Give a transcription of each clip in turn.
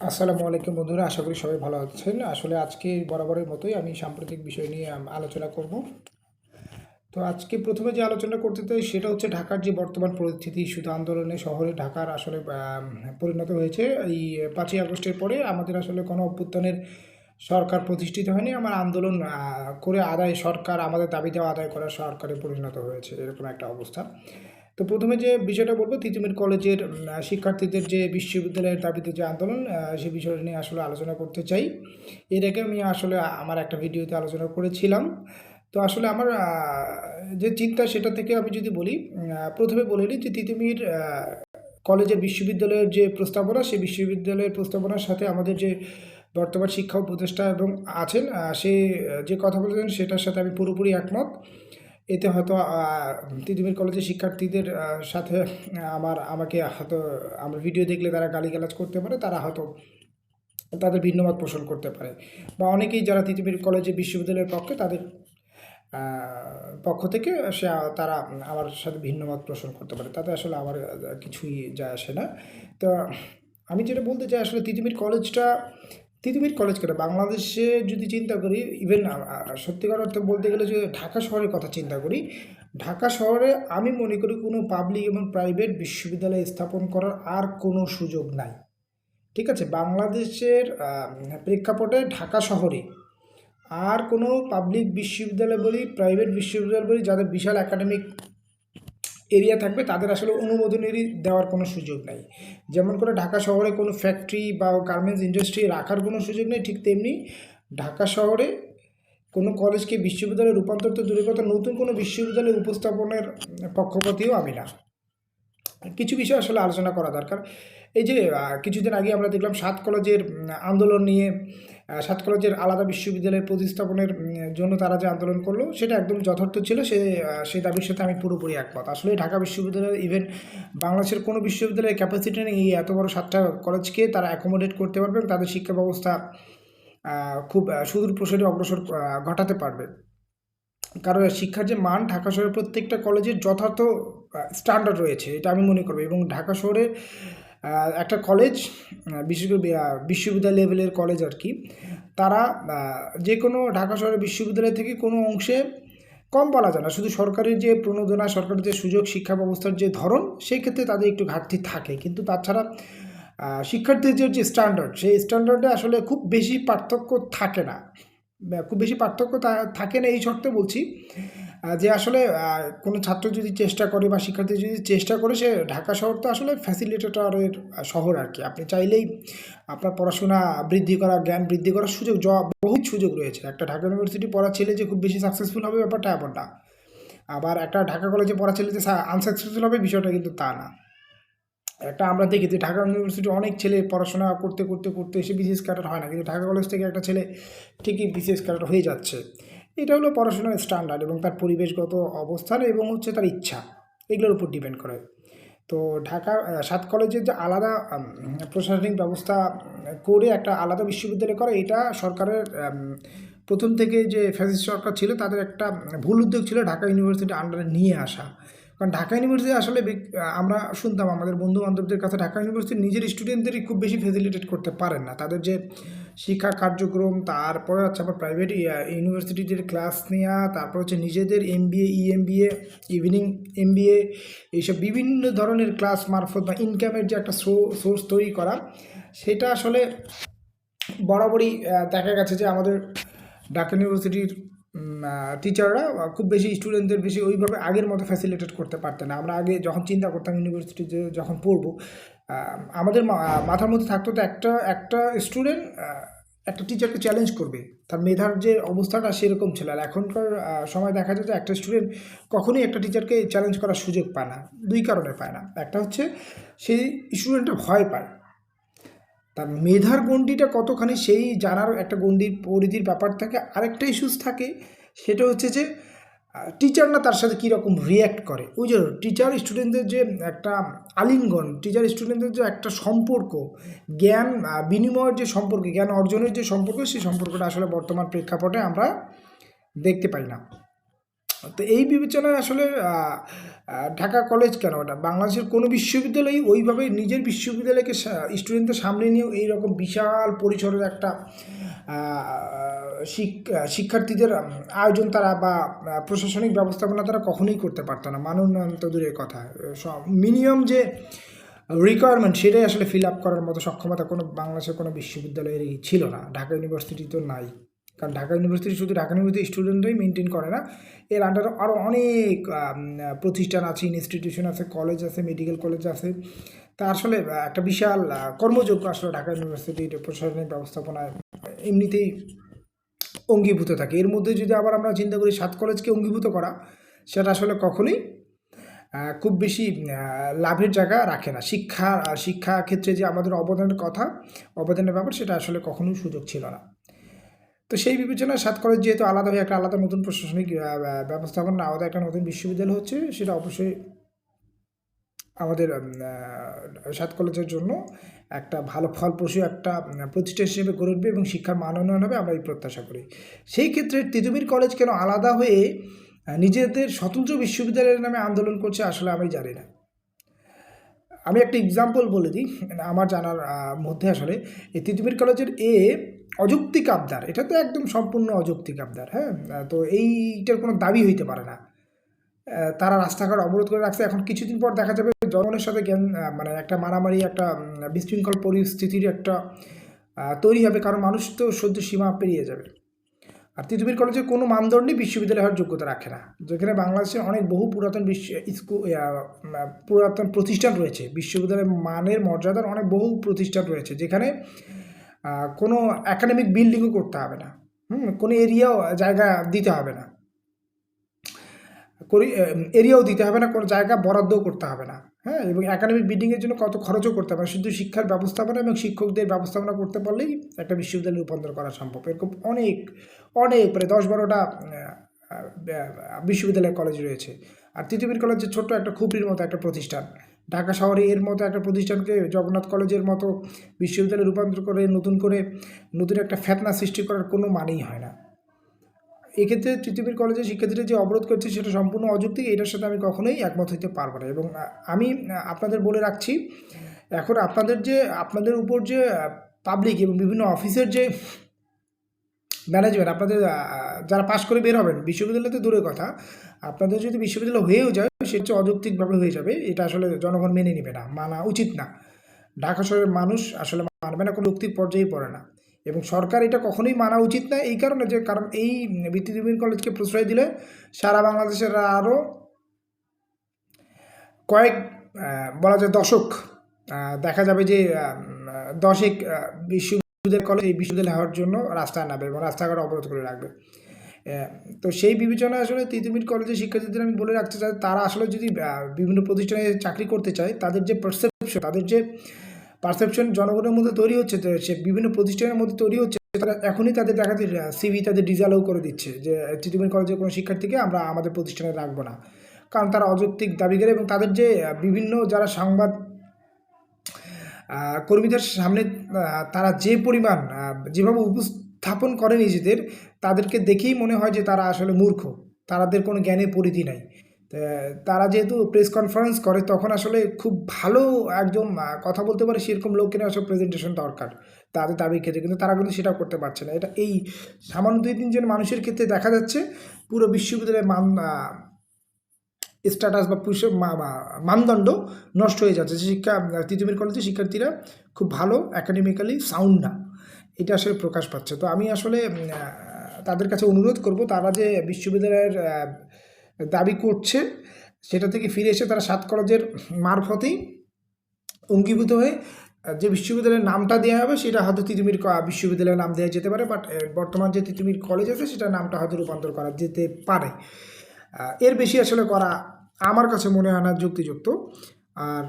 আসসালামু আলাইকুম বন্ধুরা, আশা করি সবাই ভালো আছেন। আসলে আজকে বরাবরের মতোই আমি সাম্প্রতিক বিষয় নিয়ে আলোচনা করব। তো আজকে প্রথমে যে আলোচনা করতে চাই সেটা হচ্ছে ঢাকার যে বর্তমান পরিস্থিতি, শুধু আন্দোলনে, শহরে ঢাকার আসলে পরিণত হয়েছে। এই পাঁচই আগস্টের পরে আমাদের আসলে কোনো অভ্যুত্থানের সরকার প্রতিষ্ঠিত হয়নি। আমার আন্দোলন করে আদায় সরকার, আমাদের দাবি দেওয়া আদায় করা সরকারে পরিণত হয়েছে, এরকম একটা অবস্থা। তো প্রথমে যে বিষয়টা বলব, তিতুমির কলেজের শিক্ষার্থীদের যে বিশ্ববিদ্যালয়ের দাবিতে যে আন্দোলন সেই বিষয়টা নিয়ে আসলে আলোচনা করতে চাই। এর আগে আমি আসলে আমার একটা ভিডিওতে আলোচনা করেছিলাম। তো আসলে আমার যে চিন্তা সেটা থেকে আমি যদি বলি প্রথমে বলে নিই যে তিতুমির কলেজের বিশ্ববিদ্যালয়ের যে প্রস্তাবনা সেই বিশ্ববিদ্যালয়ের প্রস্তাবনার সাথে আমাদের যে বর্তমান শিক্ষা উপদেষ্টা এবং আছেন সে যে কথা বলেছেন সেটার সাথে আমি পুরোপুরি একমত। এতে হয়তো তিতুমির কলেজের শিক্ষার্থীদের সাথে আমার, আমাকে হয়তো, আমার ভিডিও দেখলে তারা গালিগালাজ করতে পারে, তারা হয়তো তাদের ভিন্নমত পোষণ করতে পারে। বা অনেকেই যারা তিতুমির কলেজে বিশ্ববিদ্যালয়ের পক্ষে, তাদের পক্ষ থেকে সে, তারা আমার সাথে ভিন্নমত পোষণ করতে পারে। তাতে আসলে আমার কিছুই যায় আসে না। তো আমি যেটা বলতে চাই, আসলে তিতুমির কলেজটা তিতুমির কলেজ কেন বাংলাদেশে যদি চিন্তা করি ইভেন সত্যিকার অর্থে বলতে গেলে যে ঢাকা শহরের কথা চিন্তা করি, ঢাকা শহরে আমি মনে করি কোনো পাবলিক এবং প্রাইভেট বিশ্ববিদ্যালয় স্থাপন করার আর কোনো সুযোগ নাই। ঠিক আছে? বাংলাদেশের প্রেক্ষাপটে ঢাকা শহরে আর কোনো পাবলিক বিশ্ববিদ্যালয় বলি প্রাইভেট বিশ্ববিদ্যালয় বলি, যাদের বিশাল একাডেমিক এরিয়া থাকবে, তাদের আসলে অনুমোদনেরই দেওয়ার কোনো সুযোগ নাই। যেমন করে ঢাকা শহরে কোনো ফ্যাক্টরি বা গার্মেন্টস ইন্ডাস্ট্রি রাখার কোনো সুযোগ নেই, ঠিক তেমনি ঢাকা শহরে কোনো কলেজকে বিশ্ববিদ্যালয়ে রূপান্তর তো দূরের কথা, নতুন কোনো বিশ্ববিদ্যালয় উপস্থাপনের পক্ষপাতীও আমি না। কিছু বিষয় আসলে আলোচনা করা দরকার। এই যে কিছুদিন আগে আমরা দেখলাম সাত কলেজের আন্দোলন নিয়ে সাত কলেজের আলাদা বিশ্ববিদ্যালয়ের প্রতিস্থাপনের জন্য তারা যে আন্দোলন করল, সেটা একদম যথার্থ ছিল। সে সেই দাবির সাথে আমি পুরোপুরি একমত। আসলে ঢাকা বিশ্ববিদ্যালয় ইভেন বাংলাদেশের কোনো বিশ্ববিদ্যালয়ের ক্যাপাসিটি নেই এত বড় সাতটা কলেজকে তারা অ্যাকোমোডেট করতে পারবেন তাদের শিক্ষা ব্যবস্থা খুব সুদূর প্রসারী অগ্রসর ঘটাতে পারবে। কারণ শিক্ষার যে মান ঢাকা শহরের প্রত্যেকটা কলেজের যথার্থ স্ট্যান্ডার্ড রয়েছে, এটা আমি মনে করব। এবং ঢাকা শহরে একটা কলেজ বিশেষ করে বিশ্ববিদ্যালয় লেভেলের কলেজ আর কি, তারা যে কোনো ঢাকা শহরের বিশ্ববিদ্যালয় থেকে কোনো অংশে কম বলা যায় না। শুধু সরকারের যে প্রণোদনা, সরকারের যে সুযোগ, শিক্ষা ব্যবস্থার যে ধরন, সেই ক্ষেত্রে তাদের একটু ঘাটতি থাকে। কিন্তু তাছাড়া শিক্ষার্থীদের যে স্ট্যান্ডার্ড সেই স্ট্যান্ডার্ডে আসলে খুব বেশি পার্থক্য থাকে না। খুব বেশি পার্থক্য থাকে না, এই শর্তে বলছি। যে আসলে কোনো ছাত্র যদি চেষ্টা করে বা শিক্ষার্থী যদি চেষ্টা করে, সে ঢাকা শহর তো আসলে ফ্যাসিলিটেটরের শহর আর কি। আপনি চাইলেই আপনার পড়াশোনা বৃদ্ধি করা, জ্ঞান বৃদ্ধি করার সুযোগ বহুত সুযোগ রয়েছে। একটা ঢাকা ইউনিভার্সিটি পড়া ছেলে যে খুব বেশি সাকসেসফুল হবে ব্যাপারটা এমন না। আবার একটা ঢাকা কলেজে পড়া ছেলে যে আনসাকসেসফুল হবে বিষয়টা কিন্তু তা না। একটা আমরা দেখি যে ঢাকা ইউনিভার্সিটি অনেক ছেলে পড়াশোনা করতে করতে করতে এসে বিসিএস ক্যাডার হয় না। কিন্তু ঢাকা কলেজ থেকে একটা ছেলে ঠিকই বিসিএস ক্যাডার হয়ে যাচ্ছে। এটা হলো পড়াশোনার স্ট্যান্ডার্ড এবং তার পরিবেশগত অবস্থান এবং হচ্ছে তার ইচ্ছা। এগুলোর উপর ডিপেন্ড করে। তো ঢাকা সাত কলেজের যে আলাদা প্রশাসনিক ব্যবস্থা করে একটা আলাদা বিশ্ববিদ্যালয় করে, এটা সরকারের প্রথম থেকে যে ফ্যাসিস্ট সরকার ছিল, তাদের একটা ভুল উদ্যোগ ছিল ঢাকা ইউনিভার্সিটি আন্ডারে নিয়ে আসা। কারণ ঢাকা ইউনিভার্সিটি আসলে আমরা শুনতাম, আমাদের বন্ধু বান্ধবদের কাছে ঢাকা ইউনিভার্সিটি নিজের স্টুডেন্টদেরই খুব বেশি ফেসিলিটেট করতে পারেন না। তাদের যে শিক্ষা কার্যক্রম, তারপরে হচ্ছে আমার প্রাইভেট ইউনিভার্সিটিদের ক্লাস নেওয়া তারপর হচ্ছে নিজেদের M BA EMBA evening M BA এইসব বিভিন্ন ধরনের ক্লাস মারফত বা ইনকামের যে একটা সোর্স তৈরি করা, সেটা আসলে বরাবরই দেখা গেছে যে আমাদের ঢাকা ইউনিভার্সিটির টিচাররা খুব বেশি স্টুডেন্টদের বেশি ওইভাবে আগের মতো ফ্যাসিলিটেট করতে পারতেন না। আমরা আগে যখন চিন্তা করতাম ইউনিভার্সিটিতে যখন পড়ব আমাদের মাথার মধ্যে থাকতো তো একটা একটা স্টুডেন্ট একটা টিচারকে চ্যালেঞ্জ করবে। তার মেধার যে অবস্থাটা সেরকম ছিল। আর এখনকার সময় দেখা যায় যে একটা স্টুডেন্ট কখনোই একটা টিচারকে চ্যালেঞ্জ করার সুযোগ পায় না। দুই কারণে পায় না। একটা হচ্ছে, সেই স্টুডেন্টটা ভয় পায়। তার মেধার গণ্ডিটা কতখানি সেই জানার একটা গণ্ডির পরিধির ব্যাপার থাকে, আরেকটা ইস্যুস থাকে। সেটা হচ্ছে যে টিচার না তার সাথে কীরকম রিয়্যাক্ট করে? ওই যে টিচার স্টুডেন্টদের যে একটা আলিঙ্গন টিচার স্টুডেন্টদের যে একটা সম্পর্ক, জ্ঞান বিনিময়ের যে সম্পর্ক, জ্ঞান অর্জনের যে সম্পর্ক, সেই সম্পর্কটা আসলে বর্তমান প্রেক্ষাপটে আমরা দেখতে পাই না। তো এই বিবেচনায় আসলে ঢাকা কলেজ কেন? এটা বাংলাদেশের কোনো বিশ্ববিদ্যালয়ই ওইভাবে নিজের বিশ্ববিদ্যালয়কে স্টুডেন্টদের সামনে নিয়েও এইরকম বিশাল পরিসরের একটা শিক্ষার্থীদের আয়োজন তারা বা প্রশাসনিক ব্যবস্থাপনা তারা কখনোই করতে পারতো না। মান উন্নয়ন তো দূরের কথা। মিনিমাম যে রিকোয়ারমেন্ট সেটাই আসলে ফিল আপ করার মতো সক্ষমতা কোনো বাংলাদেশের কোনো বিশ্ববিদ্যালয়েরই ছিল না। ঢাকা ইউনিভার্সিটি তো নাই। কারণ ঢাকা ইউনিভার্সিটি শুধু ঢাকা ইউনিভার্সিটি স্টুডেন্টরাই মেনটেন করে না, এর আন্ডারে আরও অনেক প্রতিষ্ঠান আছে ইনস্টিটিউশন আছে কলেজ আছে মেডিকেল কলেজ আছে। তা আসলে একটা বিশাল কর্মযোগ্য আসলে ঢাকা ইউনিভার্সিটির প্রশাসনিক ব্যবস্থাপনায় এমনিতেই অঙ্গীভূত থাকে। এর মধ্যে যদি আবার আমরা চিন্তা করি সাত কলেজকে অঙ্গীভূত করা, সেটা আসলে কখনোই খুব বেশি লাভের জায়গা রাখে না। শিক্ষা শিক্ষা ক্ষেত্রে যে আমাদের অবদানের কথা, অবদানের ব্যাপার, সেটা আসলে কখনোই সুযোগ ছিল না। তো সেই বিবেচনায় সাত কলেজ যেহেতু আলাদা হয়ে একটা আলাদা নতুন প্রশাসনিক ব্যবস্থাপনা আলাদা একটা নতুন বিশ্ববিদ্যালয় হচ্ছে, সেটা অবশ্যই আমাদের সাত কলেজের জন্য একটা ভালো ফলপ্রসূ একটা প্রতিষ্ঠান হিসেবে গড়ে উঠবে এবং শিক্ষার মান উন্নয়ন হবে, আমরা এই প্রত্যাশা করি। সেই ক্ষেত্রে তিতুমির কলেজ কেন আলাদা হয়ে নিজেদের স্বতন্ত্র বিশ্ববিদ্যালয়ের নামে আন্দোলন করছে আসলে আমি জানি না। আমি একটা এক্সাম্পল বলে দিই, আমার জানার মধ্যে আসলে এই তিতুমির কলেজের এ অযৌক্তিক আবদার, এটা তো একদম সম্পূর্ণ অযৌক্তিক আবদার হ্যাঁ? তো এইটার কোনো দাবি হইতে পারে না। তারা রাস্তাঘাট অবরোধ করে রাখছে। এখন কিছুদিন পর দেখা যাবে জনগণের সাথে জ্ঞান মানে একটা মারামারি, একটা বিশৃঙ্খল পরিস্থিতির একটা তৈরি হবে। কারণ মানুষ তো সহ্য সীমা পেরিয়ে যাবে। আর তিতুমির কলেজে কোনো মানদণ্ডই বিশ্ববিদ্যালয় হওয়ার যোগ্যতা রাখে না। যেখানে বাংলাদেশে অনেক বহু পুরাতন বিশ্ব স্কুল পুরাতন প্রতিষ্ঠান রয়েছে। বিশ্ববিদ্যালয়ের মানের মর্যাদার অনেক বহু প্রতিষ্ঠান রয়েছে। যেখানে কোনো একাডেমিক বিল্ডিংও করতে হবে না। হুম, কোনো এরিয়াও জায়গা দিতে হবে না। করি এরিয়াও দিতে হবে না, কোনো জায়গা বরাদ্দও করতে হবে না। হ্যাঁ এবং একাডেমিক বিল্ডিংয়ের জন্য কত খরচও করতে হবে শুধু শিক্ষার ব্যবস্থাপনা এবং শিক্ষকদের ব্যবস্থাপনা করতে পারলেই একটা বিশ্ববিদ্যালয় রূপান্তর করা সম্ভব। এরকম অনেক অনেক প্রায় দশ বারোটা বিশ্ববিদ্যালয় কলেজ রয়েছে। আর তিতুমির কলেজ ছোট্ট একটা খুপড়ির মতো একটা প্রতিষ্ঠান। ঢাকা শহরে এর মতো একটা প্রতিষ্ঠানকে জগন্নাথ কলেজের মতো বিশ্ববিদ্যালয়ে রূপান্তর করে নতুন করে নতুন একটা ফেতনা সৃষ্টি করার কোনো মানেই হয় না। এক্ষেত্রে তৃতীয় কলেজের শিক্ষার্থীরা যে অবরোধ করছে সেটা সম্পূর্ণ অযৌক্তিক এটার সাথে আমি কখনোই একমত হইতে পারব না। এবং আমি আপনাদের বলে রাখছি, এখন আপনাদের যে, আপনাদের উপর যে পাবলিক এবং বিভিন্ন অফিসের যে ম্যানেজমেন্ট আপনাদের যারা পাশ করে বের হবেন, বিশ্ববিদ্যালয় তো দূরের কথা, আপনাদের যদি বিশ্ববিদ্যালয় হয়েও যায় সেটা অযৌক্তিকভাবে হয়ে যাবে, এটা আসলে জনগণ মেনে নেবে না, মানা উচিত না। ঢাকা শহরের মানুষ আসলে মানবে না, কোনো যৌক্তিক পর্যায়ে পড়ে না। এবং সরকার এটা কখনোই মানা উচিত না, এই কারণে যে, কারণ এই বৃত্তিজীবী কলেজকে প্রশ্রয় দিলে সারা বাংলাদেশের আরও কয়েক বলা যায় দশক দেখা যাবে যে দশেক বিশ্ববিদ্যালয় কলেজ এই বিশ্ববিদ্যালয় হওয়ার জন্য রাস্তায় নামবে এবং রাস্তাঘাট অবরোধ করে রাখবে। তো সেই বিবেচনায় আসলে তিতুমির কলেজের শিক্ষার্থীদের আমি বলে রাখতে চাই, তারা আসলে যদি বিভিন্ন প্রতিষ্ঠানে চাকরি করতে চায়, তাদের যে পারসেপশন তাদের যে পারসেপশন জনগণের মধ্যে তৈরি হচ্ছে সে বিভিন্ন প্রতিষ্ঠানের মধ্যে তৈরি হচ্ছে, তারা এখনই তাদের দেখাতে সিভি তাদের ডিজালও করে দিচ্ছে যে তিতুমির কলেজের কোনো শিক্ষার্থীকে আমরা আমাদের প্রতিষ্ঠানে রাখব না। কারণ তারা অযৌক্তিক দাবি করে এবং তাদের যে বিভিন্ন যারা সংবাদ কর্মীদের সামনে তারা যে পরিমাণ যেভাবে উপস্থাপন করে নিজেদের তাদেরকে দেখেই মনে হয় যে তারা আসলে মূর্খ। তাদের কোনো জ্ঞানের পরিধি নাই। তারা যেহেতু প্রেস কনফারেন্স করে, তখন আসলে খুব ভালো একদম কথা বলতে পারে সেরকম লোকের আসলে প্রেজেন্টেশন দরকার। তাদের দাবির ক্ষেত্রে কিন্তু তারা কিন্তু সেটা করতে পারছে না। এটা এই সামান্য দুই তিনজন মানুষের ক্ষেত্রে দেখা যাচ্ছে, পুরো বিশ্ববিদ্যালয়ের মান স্ট্যাটাস বা মা- মানদণ্ড নষ্ট হয়ে যাচ্ছে। শিক্ষা তিতুমির কলেজে শিক্ষার্থীরা খুব ভালো একাডেমিক্যালি সাউন্ড না। এটা আসলে প্রকাশ পাচ্ছে। তো আমি আসলে তাদের কাছে অনুরোধ করব, তারা যে বিশ্ববিদ্যালয়ের দাবি করছে, সেটা থেকে ফিরে এসে তারা সাত কলেজের মারফতেই অঙ্গীভূত হয়ে যে বিশ্ববিদ্যালয়ের নামটা দেওয়া হবে, সেটা হয়তো তিতুমির বিশ্ববিদ্যালয়ের নাম দেওয়া যেতে পারে, বাট বর্তমান যে তিতুমির কলেজ আছে, সেটার নামটা হয়তো রূপান্তর করা যেতে পারে। এর বেশি আসলে করা আমার কাছে মনে হয় না যুক্তিযুক্ত। আর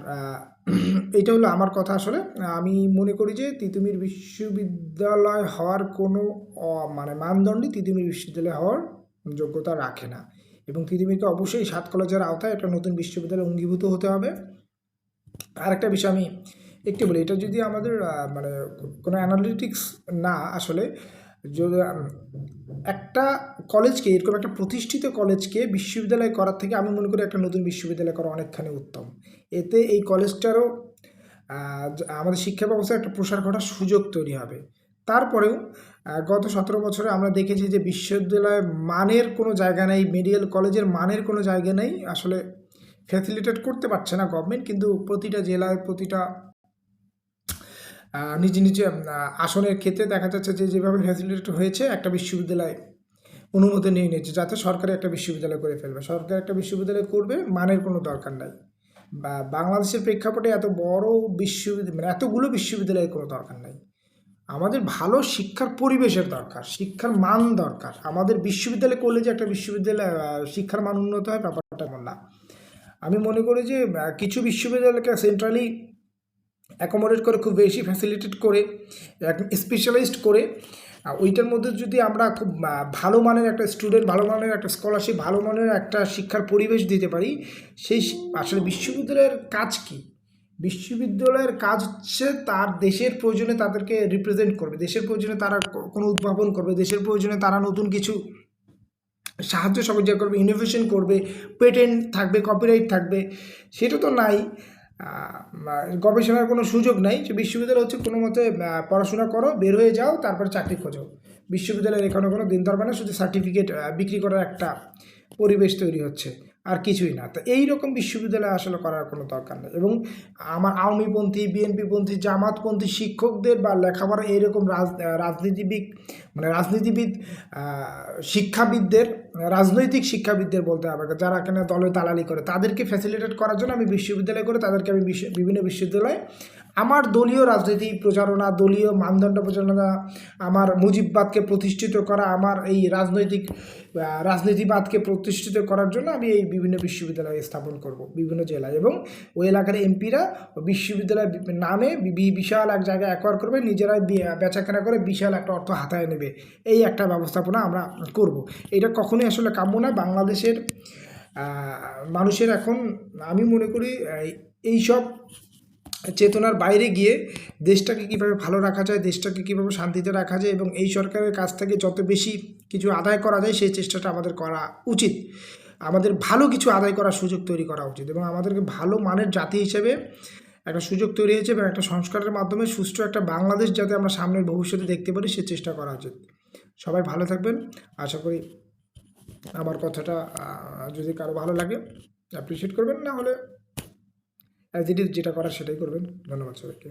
এটা হলো আমার কথা আসলে। আমি মনে করি যে তিতুমির বিশ্ববিদ্যালয় হওয়ার কোনো মানে মানদণ্ডই তিতুমির বিশ্ববিদ্যালয় হওয়ার যোগ্যতা রাখে না। এবং তিতুমিরকে অবশ্যই সাত কলেজের আওতায় একটা নতুন বিশ্ববিদ্যালয় অঙ্গীভূত হতে হবে। আরেকটা বিষয় আমি একটু বলি, এটা যদি আমাদের মানে কোনো অ্যানালিটিক্স না আসলে একটা কলেজকে, এরকম একটা প্রতিষ্ঠিত কলেজকে বিশ্ববিদ্যালয় করার থেকে আমি মনে করি একটা নতুন বিশ্ববিদ্যালয় করা অনেকখানি উত্তম। এতে এই কলেজটারও আমাদের শিক্ষা ব্যবস্থায় একটা প্রসার ঘটার সুযোগ তৈরি হবে। তারপরেও গত সতেরো বছরে আমরা দেখেছি যে বিশ্ববিদ্যালয়ের মানের কোনো জায়গা নেই মেডিকেল কলেজের মানের কোনো জায়গা নেই, আসলে ফ্যাসিলিটেট করতে পারছে না গভর্নমেন্ট কিন্তু প্রতিটা জেলায় প্রতিটা নিজ নিজ আসনের ক্ষেত্রে দেখা যাচ্ছে যে যেভাবে ফ্যাসিলিটেট হয়েছে, একটা বিশ্ববিদ্যালয় অনুমতি নিয়ে নিয়েছে, যাতে সরকারি একটা বিশ্ববিদ্যালয় করে ফেলবে। সরকার একটা বিশ্ববিদ্যালয় করবে, মানের কোনো দরকার নাই। বা বাংলাদেশের প্রেক্ষাপটে এত বড় বিশ্ববিদ্যালয় মানে এতগুলো বিশ্ববিদ্যালয়ের কোনো দরকার নাই। আমাদের ভালো শিক্ষার পরিবেশের দরকার, শিক্ষার মান দরকার। আমাদের বিশ্ববিদ্যালয় করলে যে একটা বিশ্ববিদ্যালয় শিক্ষার মান উন্নত হয়, ব্যাপারটা না। আমি মনে করি যে কিছু বিশ্ববিদ্যালয়কে সেন্ট্রালি অ্যাকোমোডেট করে খুব বেশি ফ্যাসিলিটেট করে স্পেশালাইজড করে ওইটার মধ্যে যদি আমরা খুব ভালো মানের একটা স্টুডেন্ট ভালো মানের একটা স্কলারশিপ ভালো মানের একটা শিক্ষার পরিবেশ দিতে পারি, সেই আসলে বিশ্ববিদ্যালয়ের কাজ কি? বিশ্ববিদ্যালয়ের কাজ হচ্ছে তার দেশের প্রয়োজনে তাদেরকে রিপ্রেজেন্ট করবে, দেশের প্রয়োজনে তারা কোনো উদ্ভাবন করবে, দেশের প্রয়োজনে তারা নতুন কিছু সাহায্য সহযোগিতা করবে ইনোভেশন করবে পেটেন্ট থাকবে কপিরাইট থাকবে, সেটা তো নাই। গবেষণার কোনো সুযোগ নাই যে বিশ্ববিদ্যালয় হচ্ছে কোনো মতে পড়াশোনা করো, বের হয়ে যাও, তারপরে চাকরি খোঁজো। বিশ্ববিদ্যালয়ের এখানে কোনো দিন দরবার না শুধু সার্টিফিকেট বিক্রি করার একটা পরিবেশ তৈরি হচ্ছে। আর কিছুই না। তো এই রকম বিশ্ববিদ্যালয় আসলে করার কোনো দরকার নেই। এবং আমার আওয়ামীপন্থী, বিএনপিপন্থী, জামাতপন্থী শিক্ষকদের বা লেখাপড়া এইরকম রাজ রাজনীতিবিদ মানে রাজনীতিবিদ শিক্ষাবিদদের, রাজনৈতিক শিক্ষাবিদদের বলতে হবে। যারা এখানে দলে দালালি করে, তাদেরকে ফ্যাসিলিটেট করার জন্য আমি বিশ্ববিদ্যালয় করে তাদেরকে আমি বিভিন্ন বিশ্ববিদ্যালয়ে আমার দলীয় রাজনীতি প্রচারণা, দলীয় মানদণ্ড প্রচারণা, আমার মুজিববাদকে প্রতিষ্ঠিত করা, আমার এই রাজনৈতিক রাজনীতিবাদকে প্রতিষ্ঠিত করার জন্য আমি এই বিভিন্ন বিশ্ববিদ্যালয় স্থাপন করব, বিভিন্ন জেলায়। এবং ওই এলাকার এমপিরা বিশ্ববিদ্যালয় নামে বিশাল এক জায়গায় অ্যাকোয়ার করবে, নিজেরাই বি- বেচাকেনা করে বিশাল একটা অর্থ হাতায় নেবে। এই একটা ব্যবস্থাপনা আমরা করব। এটা কখনোই আসলে কাম্য না বাংলাদেশের মানুষের এখন, আমি মনে করি, এই সব চেতনার বাইরে গিয়ে দেশটাকে কীভাবে ভালো রাখা যায়, দেশটাকে কীভাবে শান্তিতে রাখা যায় এবং এই সরকারের কাছ থেকে যত বেশি কিছু আদায় করা যায়, সেই চেষ্টাটা আমাদের করা উচিত। আমাদের ভালো কিছু আদায় করার সুযোগ তৈরি করা উচিত এবং আমাদেরকে ভালো মানের জাতি হিসেবে একটা সুযোগ তৈরি হয়েছে এবং একটা সংস্কারের মাধ্যমে সুষ্ঠু একটা বাংলাদেশ যাতে আমরা সামনের ভবিষ্যতে দেখতে পারি, সে চেষ্টা করা উচিত। সবাই ভালো থাকবেন। আশা করি আমার কথাটা যদি কারও ভালো লাগে অ্যাপ্রিসিয়েট করবেন। না হলে অ্যাজ ইট ইজ যেটা করার সেটাই করবেন। ধন্যবাদ সবাইকে।